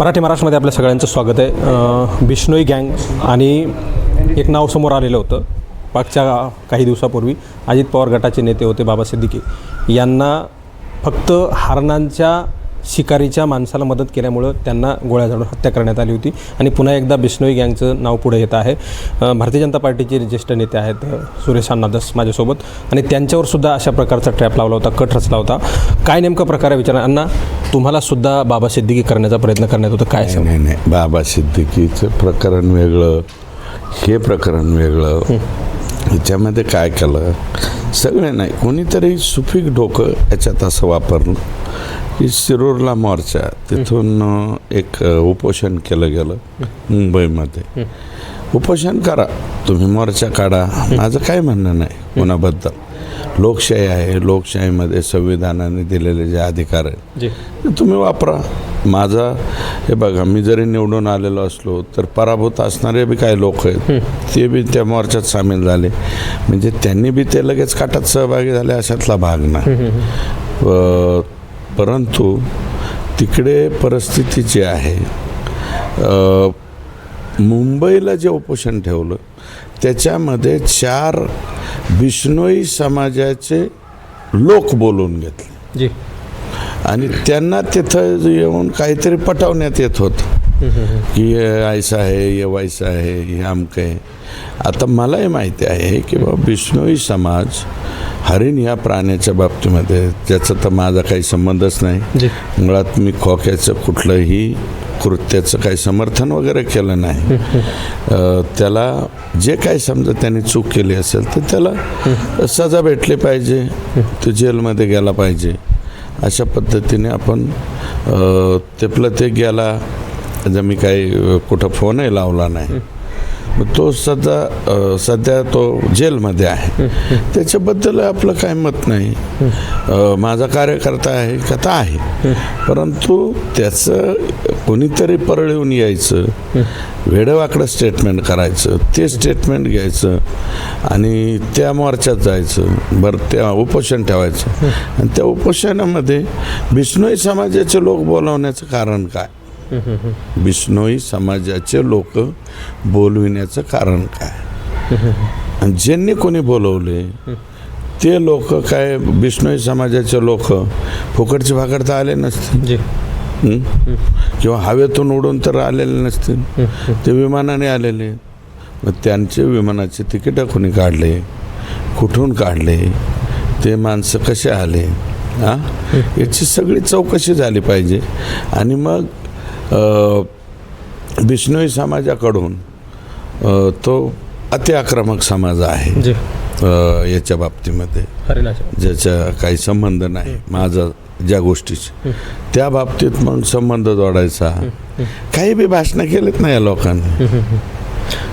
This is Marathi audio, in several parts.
मराठी महाराष्ट्रामध्ये आपल्या सगळ्यांचं स्वागत आहे. बिष्णोई गँग आणि एक नाव समोर आलेलं होतं. मागच्या काही दिवसापूर्वी अजित पवार गटाचे नेते होते बाबा सिद्दीकी यांना फक्त हरणांच्या शिकारीच्या माणसाला मदत केल्यामुळं त्यांना गोळ्या झाडून हत्या करण्यात आली होती. आणि पुन्हा एकदा बिश्नोई गँगचं नाव पुढे येत आहे. भारतीय जनता पार्टीचे ज्येष्ठ नेते आहेत सुरेश अण्णादस माझ्यासोबत. आणि त्यांच्यावर सुद्धा अशा प्रकारचा ट्रॅप लावला होता कट रचला होता. काय नेमका प्रकार आहे विचारा. अण्णा तुम्हाला सुद्धा बाबा सिद्दीकी करण्याचा प्रयत्न करण्यात होता. काय? नाही नाही बाबा सिद्दीकीचं प्रकरण वेगळं हे प्रकरण वेगळं. ह्याच्यामध्ये काय केलं? सगळे नाही. कोणीतरी सुफिक डोकं याच्यात असं वापरलं. शिरूरला मोर्चा. तिथून एक उपोषण केलं गेलं मुंबईमध्ये. उपोषण करा. तुम्ही मोर्चा काढा. माझं काय म्हणणं नाही कोणाबद्दल. लोकशाही आहे. लोकशाहीमध्ये संविधानाने दिलेले जे अधिकार आहेत ते तुम्ही वापरा. माझा हे बघा मी जरी निवडून आलेलो असलो तर पराभूत असणारे बी काही लोक आहेत. ते बी त्या मोर्चात सामील झाले. म्हणजे त्यांनी बी ते लगेच काटात सहभागी झाले अशातला भाग नाही. परंतु तिकडे परिस्थिती जी आहे मुंबईला जे उपोषण ठेवलं त्याच्यामध्ये चार बिश्नोई समाजाचे लोक बोलून घेतले. जी. आणि त्यांना तिथं येऊन काहीतरी पटवण्यात येत होतं. की ऐसा आहे हे वैसा आहे हे अमकं आहे. आता मलाही माहिती आहे की बाबा बिश्नोई समाज हरिण या प्राण्याच्या बाबतीमध्ये ज्याचा तर माझा काही संबंधच नाही. मुळात मी खोक्याचं कुठलंही कृत्याचं काही समर्थन वगैरे केलं नाही. त्याला जे काही समजा त्यांनी चूक केली असेल तर त्याला सजा भेटली पाहिजे तो जेलमध्ये गेला पाहिजे. अशा पद्धतीने आपण तेपलं ते गेला जर मी काही कुठं फोनही लावला नाही. मग तो सध्या सध्या तो जेलमध्ये आहे. त्याच्याबद्दल आपलं काय मत नाही. माझा कार्यकर्ता आहे कथा आहे. परंतु त्याचं कोणीतरी परळून यायचं वेडवाकडं स्टेटमेंट करायचं ते स्टेटमेंट घ्यायचं आणि त्या मोर्चात जायचं. बरं त्या उपोषण ठेवायचं. आणि त्या उपोषणामध्ये बिश्नोई समाजाचे लोक बोलवण्याचं कारण काय? बिश्नोई समाजाचे लोक बोलविण्याचं कारण काय? आणि ज्यांनी कोणी बोलवले ते लोक काय बिश्नोई समाजाचे लोक फुकटची भाकर तर आले नसतील. जी. हं? किंवा हवेतून उडून तर आलेले नसतील. ते विमानाने आलेले. मग त्यांचे विमानाचे तिकीटं कोणी काढले? कुठून काढले? ते माणसं कसे आले? हां याची सगळी चौकशी झाली पाहिजे. आणि मग बिश्नोई समाजाकडून तो अति आक्रमक समाज आहे याच्या बाबतीमध्ये. ज्याचा काही संबंध नाही माझा ज्या गोष्टीची. त्या बाबतीत मग संबंध जोडायचा. काही बी भाषणं केलेत ना या लोकांनी.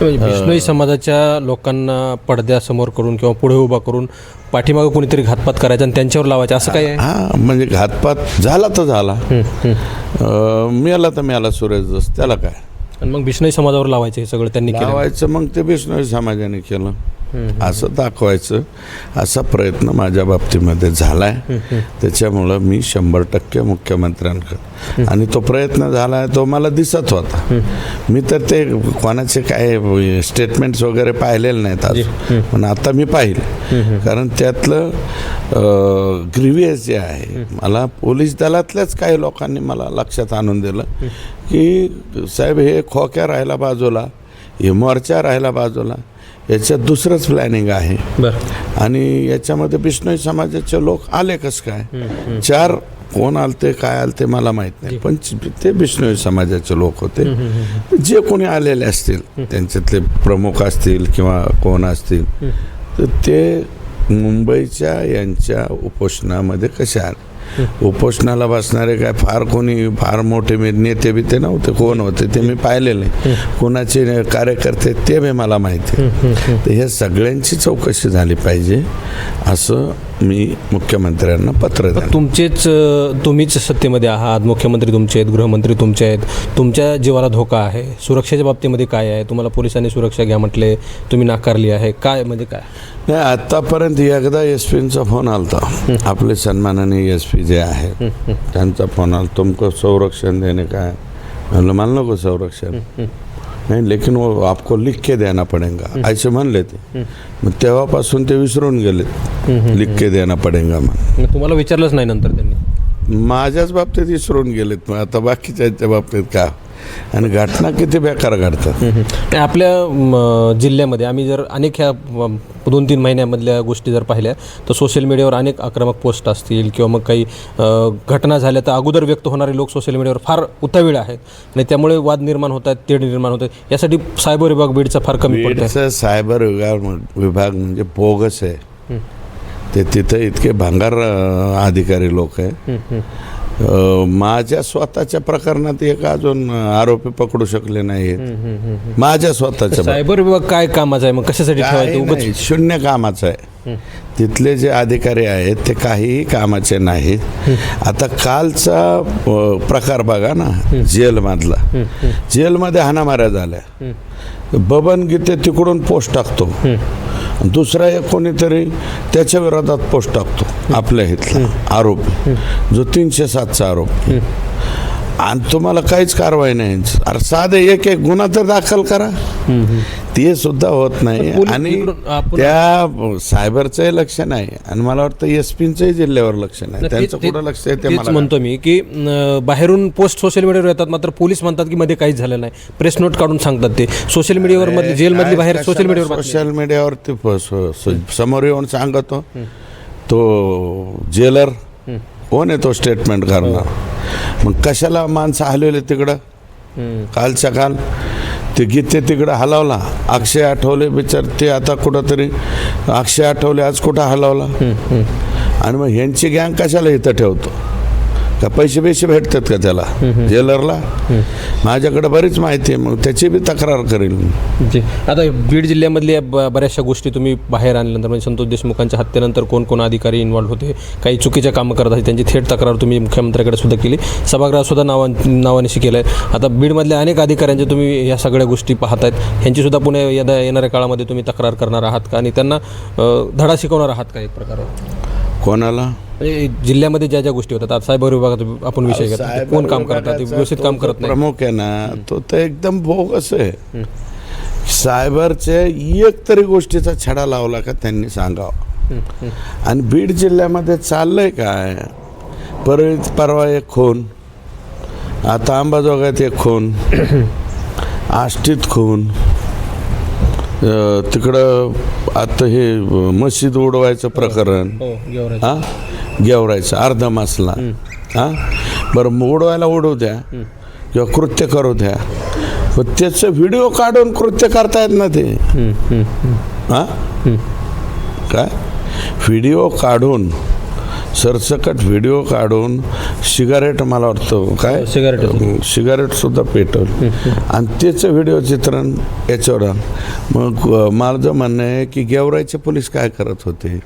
म्हणजे बिश्नोई समाजाच्या लोकांना पडद्यासमोर करून किंवा पुढे उभा करून पाठीमागं कोणीतरी घातपात करायचा आणि त्यांच्यावर लावायचं असं काय आहे? हा म्हणजे घातपात झाला तर झाला. अ, मिळाला तर मिळाला सुरेश दस त्याला काय? आणि मग बिश्नोई समाजावर लावायचं हे सगळं त्यांनी केलं. लावायचं मग ते बिष्णोई समाजाने केलं. असं दाखवायचं असा प्रयत्न माझ्या बाबतीमध्ये झाला आहे त्याच्यामुळं मी शंभर टक्के मुख्यमंत्र्यांकडे. आणि तो प्रयत्न झाला आहे तो मला दिसत होता. मी तर ते कोणाचे काय स्टेटमेंट्स वगैरे पाहिलेले नाहीत आज. पण आता मी पाहिलं. कारण त्यातलं ग्रिव्हियस जे आहे मला पोलीस दलातल्याच काही लोकांनी मला लक्षात आणून दिलं की साहेब हे खोक्या राहायला बाजूला. हे मोर्चा राहायला बाजूला याच्यात दुसरंच प्लॅनिंग आहे. आणि याच्यामध्ये बिश्नोई समाजाचे लोक आले कस काय? चार कोण आलते काय आलते मला माहीत नाही. पण ते बिश्नोई समाजाचे लोक होते. जे कोणी आलेले असतील त्यांच्यातले प्रमुख असतील किंवा कोण असतील तर ते मुंबईच्या यांच्या उपोषणामध्ये कसे आले? उपोषणाला बसणारे काय फार कोणी फार मोठे मी नेते बी ते नव्हते कोण होते ते मी पाहिलेले. कोणाचे कार्यकर्ते ते बी मला माहिती. तर हे सगळ्यांची चौकशी झाली पाहिजे. असं मी मुख्यमंत्र्यांना पत्र तुमचेच तुम्हीच सत्तेमध्ये आहात मुख्यमंत्री तुमचे आहेत गृहमंत्री तुमचे आहेत. तुमच्या जीवाला धोका आहे. सुरक्षेच्या बाबतीमध्ये काय आहे? तुम्हाला पोलिसांनी सुरक्षा घ्या म्हटले तुम्ही नाकारली आहे. काय म्हणजे काय? नाही आतापर्यंत एकदा एस पींचा फोन आलता. आपले सन्माननीय एस पी जे आहे त्यांचा फोन आला तुमचं संरक्षण देणे काय? म्हणलं मला नको संरक्षण. नाही लेकिन वो आपको लिख के देना पडेगा। असे म्हणले ते मग तेव्हापासून ते विसरून गेले। लिख के देना पडेगा मग मग तुम्हाला विचारलंच नाही नंतर त्यांनी? माझ्याच बाबतीत विसरून गेलेत मग आता बाकीच्या बाबतीत का? आणि घटना किती बेकार घडतात. आपल्या जिल्ह्यामध्ये आम्ही जर अनेक ह्या दोन तीन महिन्यामधल्या गोष्टी जर पाहिल्या तर सोशल मीडियावर अनेक आक्रमक पोस्ट असतील किंवा मग काही घटना झाल्या तर अगोदर व्यक्त होणारे लोक सोशल मीडियावर फार उतावीळ आहेत. आणि त्यामुळे वाद निर्माण होत आहेत तेढ निर्माण होत आहेत यासाठी सायबर विभाग बीडचा फार कमी पडतो सायबर विभाग विभाग म्हणजे बोगस आहे. ते तिथं इतके भांगार अधिकारी लोक आहे. माझ्या स्वतःच्या प्रकरणात एक अजून आरोपी पकडू शकले नाहीत. माझ्या स्वतःच्या सायबर विभाग काय कामाचा आहे मग कशासाठी शून्य कामाचं आहे. तिथले जे अधिकारी आहेत ते काहीही कामाचे नाहीत. आता कालचा प्रकार बघा ना जेलमधला. जेलमध्ये हाणामाऱ्या झाल्या. बबन गीते तिकडून पोस्ट टाकतो. दुसरा एक कोणीतरी त्याच्या विरोधात पोस्ट टाकतो. आपल्या इथला आरोपी. जो तीनशे सातचा आरोपी. आणि तुम्हाला काहीच कारवाई नाही. अरे साधे एक एक गुन्हा तर दाखल करा. ते सुद्धा होत नाही. आणि त्या सायबरचंही लक्ष नाही. आणि मला वाटतं एस पींचंही जिल्ह्यावर लक्ष नाही. ते- त्यांचं ते- कुठं लक्ष आहे ते मला म्हणतो मी की बाहेरून पोस्ट सोशल मीडियावर येतात मात्र पोलीस म्हणतात की मध्ये काहीच झालं नाही. प्रेस नोट काढून सांगतात ते. सोशल मीडियावर मधली जेलमधली बाहेर सोशल मीडियावर. सोशल स- स- समोर येऊन सांगतो. तो जेलर कोण आहे तो स्टेटमेंट करणार? मग कशाला माणसं हलवले तिकडं. कालच्या काल ते गीते तिकडं हलवला. अक्षय आठवले बिचार ते आता कुठंतरी अक्षय आठवले आज कुठं हलवला? आणि मग ह्यांची गँग कशाला इथं ठेवतो? का पैसे पैसे भेटतात का त्याला? जेलरला? माझ्याकडे बरीच माहिती आहे मग त्याची बी तक्रार करेल जी. आता बीड जिल्ह्यामधल्या ब- बऱ्याचशा गोष्टी तुम्ही बाहेर आणल्यानंतर म्हणजे संतोष देशमुखांच्या हत्येनंतर कोण कोण अधिकारी इन्व्हॉल्व होते काही चुकीच्या कामं करत आहेत त्यांची थेट तक्रार तुम्ही मुख्यमंत्र्याकडे सुद्धा केली. सभागृहात सुद्धा नावा नावानिशी केलं आहे आता बीडमधल्या अनेक अधिकाऱ्यांचे तुम्ही या सगळ्या गोष्टी पाहतायत. ह्यांची सुद्धा पुणे येदा येणाऱ्या काळामध्ये तुम्ही तक्रार करणार आहात का? आणि त्यांना अ, धडा शिकवणार आहात का एक प्रकारे? कोणाला? जिल्ह्यामध्ये ज्या ज्या गोष्टी होतात आता सायबर विभागात आपण विषय कोण काम करतात ते व्यवस्थित काम करत नाही. प्रमुख आहे ना तो तर एकदम बोगस आहे. सायबरचे एक तरी गोष्टीचा छडा लावला का त्यांनी सांगावं. आणि बीड जिल्ह्यामध्ये चाललंय काय? परत परवा एक खून आता अंबाजोगात एक खून आष्टीत खून अं, तिकडं आता हे मशीद उडवायचं प्रकरण. हो. हा? गेवरायचं अर्धा मासला. हा? बरं उडवायला उडवू द्या. किंवा कृत्य करू द्या. पण त्याचं व्हिडिओ काढून कृत्य करतायत ना ते. हा? काय? व्हिडिओ काढून सरसकट व्हिडिओ काढून सिगारेट मला वाटतं काय? सिगारेट सिगारेट सुद्धा पेटवलं. आणि त्याचं व्हिडिओ चित्रण याच्यावर. मग माझं म्हणणं आहे की गेवराईचे पोलीस काय करत होते?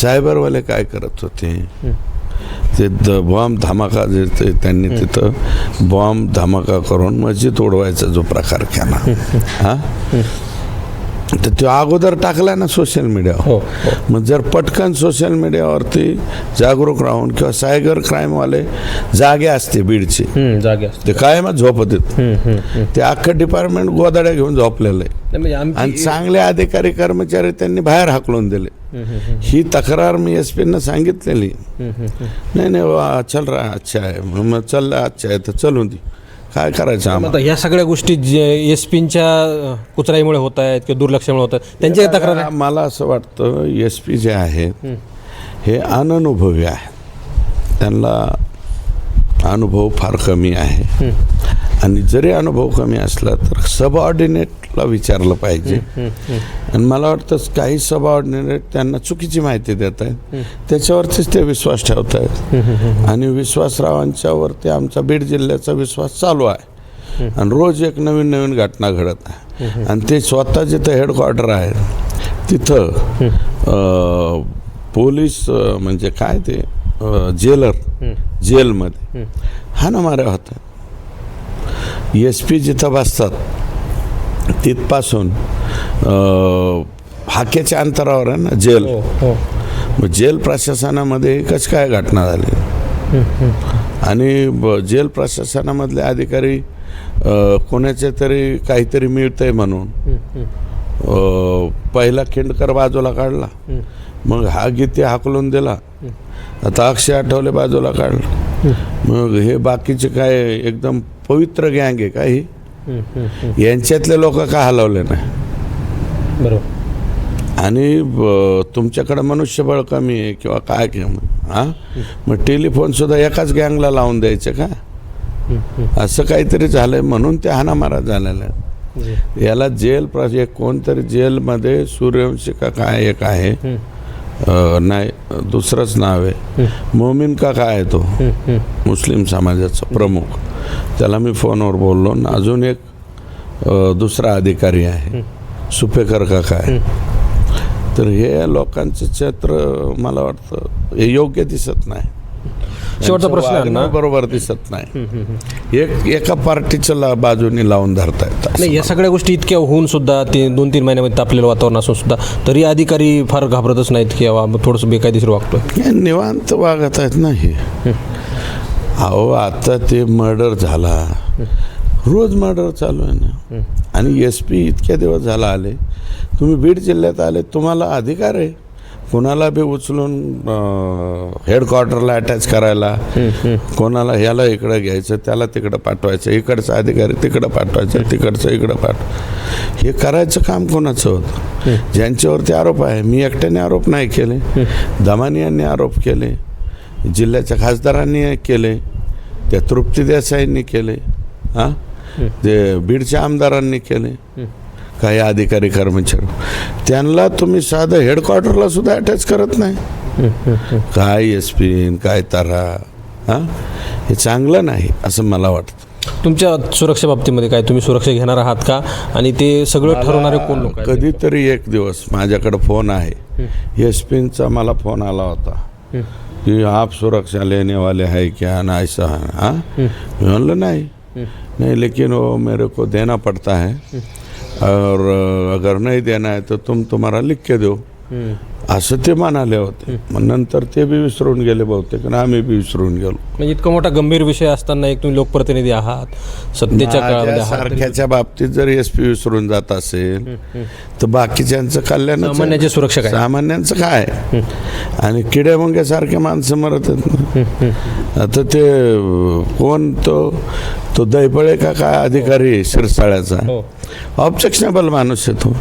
सायबरवाले काय करत होते? ते द बॉम्ब धमाका जे ते त्यांनी तिथं बॉम्ब धमाका करून मस्जिद उडवायचा जो प्रकार केला. हा? तर तो अगोदर टाकला ना सोशल मीडियावर हो हो. मग जर पटकन सोशल मीडियावरती जागरूक राहून किंवा सायबर क्राईमवाले जागे असते बीडचे. हम्म, जागे असते. ते कायमच झोपत आहेत. हम्म, हम्म, हम्म. ते अख्खं डिपार्टमेंट गोदाड्या घेऊन झोपलेलं आहे. नाही, म्हणजे आमची- आणि चांगले अधिकारी कर्मचारी त्यांनी बाहेर हाकलून दिले. ही तक्रार मी एस पीनं सांगितलेली. हम्म, हम्म, हम्म. नाही नाही वा, चल रहा अच्छा आहे. मग चाललं अच्छा आहे तर चलून दे. काय करायचं आम्हाला आता ह्या सगळ्या गोष्टी एस पींच्या कुचराईमुळे होत आहेत किंवा दुर्लक्षामुळे होत आहेत त्यांची काय तक्रार आहे मला असं वाटतं एस पी जे आहेत हे अननुभवी आहेत त्यांना अनुभव फार कमी आहे. आणि जरी अनुभव कमी असला तर सबऑर्डिनेटला विचारलं पाहिजे. आणि मला वाटतं काही सबऑर्डिनेट त्यांना चुकीची माहिती देत आहेत. त्याच्यावरतीच ते विश्वास ठेवत आहेत. आणि विश्वासरावांच्यावरती आमचा बीड जिल्ह्याचा विश्वास चालू आहे. आणि रोज एक नवीन नवीन घटना घडत आहे. आणि ते स्वतः जिथं हेडक्वार्टर आहे तिथं पोलीस म्हणजे काय ते जेलर जेलमध्ये हा ना माऱ्या होता एस पी जिथं बसतात तिथपासून हाकेच्या अंतरावर आहे ना जेल. हो हो. मग जेल प्रशासनामध्ये कशी काय घटना झाली? आणि जेल प्रशासनामधले अधिकारी कोणाचे तरी काहीतरी मिळतंय म्हणून पहिला खिंडकर बाजूला काढला. मग हा गीते हाकलून दिला. आता अक्षय आठवले बाजूला काढला. मग हे बाकीचे काय एकदम पवित्र गँग आहे काही यांच्यातले लोक का हलवले नाही? बरोबर. आणि तुमच्याकडे मनुष्यबळ कमी आहे किंवा काय किंवा हां? मग टेलिफोन सुद्धा एकाच गँगला लावून द्यायचं का? असं काहीतरी झालंय म्हणून ते हाणामारा झालेला आहे याला जेल प्रोजेक्ट कोणतरी जेलमध्ये सूर्यवंशी का काय एक आहे? नाही दुसरंच नाव आहे. मोमीन का काय आहे तो? मुस्लिम समाजाचा प्रमुख. त्याला मी फोनवर बोललो. अजून एक दुसरा अधिकारी आहे. सुपेकर का काय तर हे लोकांचं चित्र मला वाटतं हे योग्य दिसत नाही. शेवटचा प्रश्न आहे बरोबर दिसत नाही. एक एका पार्टीच्या ला- बाजूने लावून धरतायत नाही या सगळ्या गोष्टी इतक्या होऊन सुद्धा ते दोन तीन महिन्यामध्ये तापलेलं वातावरण असून सुद्धा तरी अधिकारी फार घाबरतच नाहीत की थोडंसं बेकायदेशीर वागतोय. निवांत वागत आहेत ना हे. अहो आता ते मर्डर झाला. रोज मर्डर चालू आहे ना. आणि एस पी इतक्या दिवस झाला आले. तुम्ही बीड जिल्ह्यात आले तुम्हाला अधिकार आहे. कोणाला बी उचलून हेडक्वार्टरला अटॅच करायला कोणाला ह्याला इकडं घ्यायचं त्याला तिकडं पाठवायचं इकडचं अधिकारी तिकडं पाठवायचं तिकडचं इकडं पाठव हे करायचं काम कोणाचं होतं? ज्यांच्यावरती आरोप आहे मी एकट्याने आरोप नाही केले. दमानी यांनी आरोप केले. जिल्ह्याच्या खासदारांनी केले त्या तृप्ती देसाईंनी केले हां? ते बीडच्या आमदारांनी केले काही अधिकारी कर्मचारी. त्यांना तुम्ही साधं हेडक्वार्टरला सुद्धा अटॅच करत नाही. काय एस पी काय तारा हां? हे चांगलं नाही असं मला वाटतं. तुमच्या सुरक्षा बाबतीमध्ये काय? तुम्ही सुरक्षा घेणार आहात का? आणि ते सगळं ठरवणारे कोण लोक कधीतरी एक दिवस माझ्याकडे फोन आहे. एस पींचा मला फोन आला होता. कि आप सुरक्षा लेने वाले हैं, क्या ना ऐसा है हाँ? मैं बोला, नहीं। नहीं, लेकिन वो मेरे को देना पड़ता है। और अगर नहीं देना है तो तुम तुम्हारा लिख के दो। असं ते म्हणाले होते. मग नंतर ते बी विसरून गेले बहुतेक आणि आम्ही बी विसरून गेलो. म्हणजे इतका मोठा गंभीर विषय असताना एक तुम्ही लोकप्रतिनिधी आहात सत्तेच्या काळामध्ये आहात. सारख्याच्या बाबतीत जर एस पी विसरून जात असेल तर बाकीच्यांचं कल्याण सामान्याची सुरक्षा काय? सामान्यांचं काय? आणि किडे मुंग्यासारखे माणसं मरत आहेत आता ते कोण तो तो दैपळे का काय अधिकारी शिरसाळ्याचा? हो. ऑब्जेक्शनेबल माणूस आहे तो.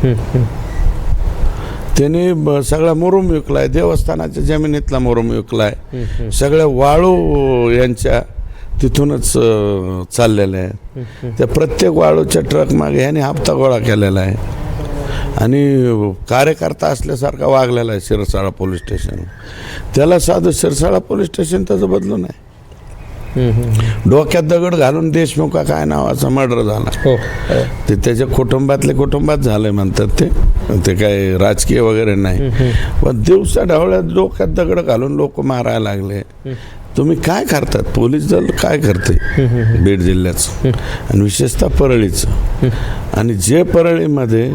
त्याने ब- सगळा मुरुम विकलाय देवस्थानाच्या जमिनीतला मुरुम विकलाय. सगळ्या वाळू यांच्या तिथूनच चाललेल्या आहेत. त्या प्रत्येक वाळूच्या ट्रक मागे ह्याने हप्ता गोळा केलेला आहे. आणि कार्यकर्ता असल्यासारखा वागलेला आहे शिरसाळा पोलीस स्टेशन त्याला साधं शिरसाळा पोलीस स्टेशन त्याचं बदलून आहे डोक्यात दगड घालून देशमुखा काय नावाचा मर्डर झाला. हो. ते त्याच्या कुटुंबातले कुटुंबात झालंय म्हणतात ते. ते काय राजकीय वगैरे नाही. पण दिवसा ढवळ्यात डोक्यात दगड घालून लोक मारायला लागले. तुम्ही काय करतात? पोलीस दल काय करते? बीड जिल्ह्याचं. आणि विशेषतः परळीचं. आणि जे परळीमध्ये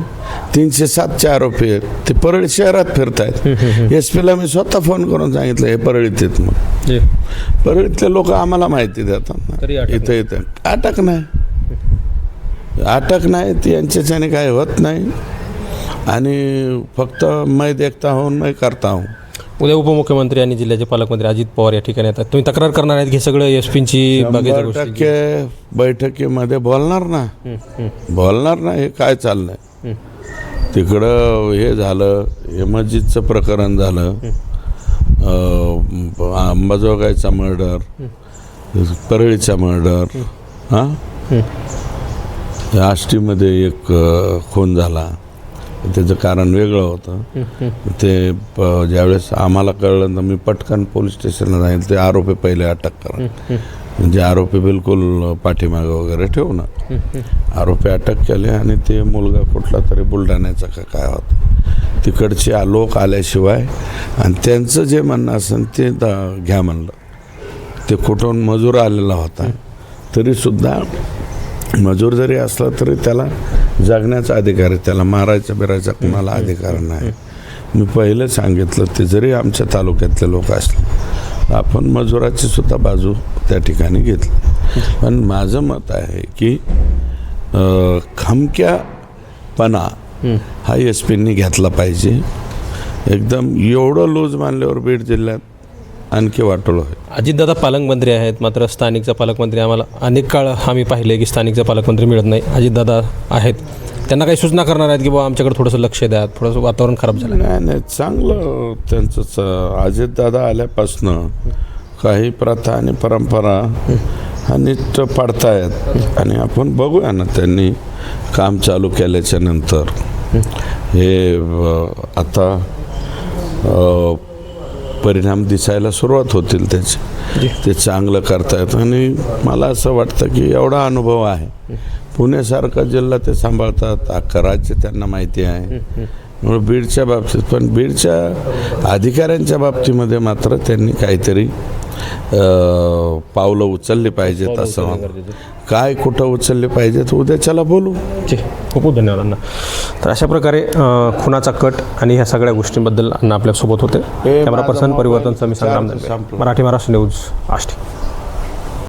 तीनशे सातचे आरोपी आहेत ते परळी शहरात फिरतायत. एस पीला मी स्वतः फोन करून सांगितलं हे परळीत आहेत मग परळीतले लोक आम्हाला माहिती देतात इथं इथं. अटक नाही. अटक नाही ती यांच्याच्याने काय होत नाही. आणि फक्त मै देखता हून मै करता हूँ. उद्या उपमुख्यमंत्री आणि जिल्ह्याचे पालकमंत्री अजित पवार या ठिकाणी येतात. तुम्ही तक्रार करणार आहेत की हे सगळं एस पींची शंभर टक्के बैठकीमध्ये बोलणार ना. बोलणार ना हे काय चाललंय? तिकडं हे झालं हे मस्जिदचं प्रकरण झालं. अंबाजोगाईचा मर्डर परळीचा मर्डर हां? आष्टीमध्ये एक खून झाला. त्याचं कारण वेगळं होतं. ते प- ज्यावेळेस आम्हाला कळलं तर मी पटकन पोलीस स्टेशनला जाईल ते आरोपी पहिले अटक करा. म्हणजे आरोपी बिलकुल पाठीमागं वगैरे ठेवू ना आरोपी अटक केले आणि ते मुलगा कुठला तरी बुलढाण्याचा का काय होता. तिकडचे लोक आल्याशिवाय आणि त्यांचं जे म्हणणं असेल ते द- घ्या म्हणलं. ते कुठून मजूर आलेला होता तरीसुद्धा मजूर जरी असला तरी त्याला जगण्याचा अधिकार आहे त्याला मारायचा बिरायचा कुणाला अधिकार नाही. मी पहिलं सांगितलं ते जरी आमच्या तालुक्यातले लोक असले आपण मजुराची सुद्धा बाजू त्या ठिकाणी घेतली. पण माझं मत आहे की खमक्यापणा हा. एस पींनी घेतला पाहिजे. एकदम एवढं लूज मानल्यावर बीड जिल्ह्यात आणखी वाटोळं आहे अजितदादा पालकमंत्री आहेत मात्र स्थानिकचा पालकमंत्री आम्हाला अनेक काळ आम्ही पाहिले की स्थानिकचा पालकमंत्री मिळत नाही. अजितदादा आहेत. त्यांना काही सूचना करणार आहेत की बाबा आमच्याकडे थोडंसं लक्ष द्या थोडंसं वातावरण खराब झालं. नाही नाही चांगलं त्यांचं अजितदादा आल्यापासनं काही प्रथा आणि परंपरा हा नीट पाडतायत. आणि आपण बघूया ना त्यांनी काम चालू केल्याच्यानंतर. हे आता परिणाम दिसायला सुरुवात होतील त्याचे. ते चांगलं करतायत. आणि मला असं वाटतं की एवढा अनुभव आहे. पुण्यासारखा जिल्हा ते सांभाळतात. अख्खं राज्य त्यांना माहिती आहे. म्हणून बीडच्या बाबतीत पण बीडच्या अधिकाऱ्यांच्या बाबतीमध्ये मात्र त्यांनी काहीतरी पावलं उचलली पाहिजेत असं काय कुठं उचलले पाहिजेत? उद्याच्याला बोलू. जी खूप खूप धन्यवाद अण्णा. तर अशा प्रकारे खुनाचा कट आणि ह्या सगळ्या गोष्टींबद्दल अण्णा आपल्यासोबत होते. कॅमेरा पर्सन परिवर्तनचं मी संग्राम. मराठी महाराष्ट्र न्यूज आष्टी.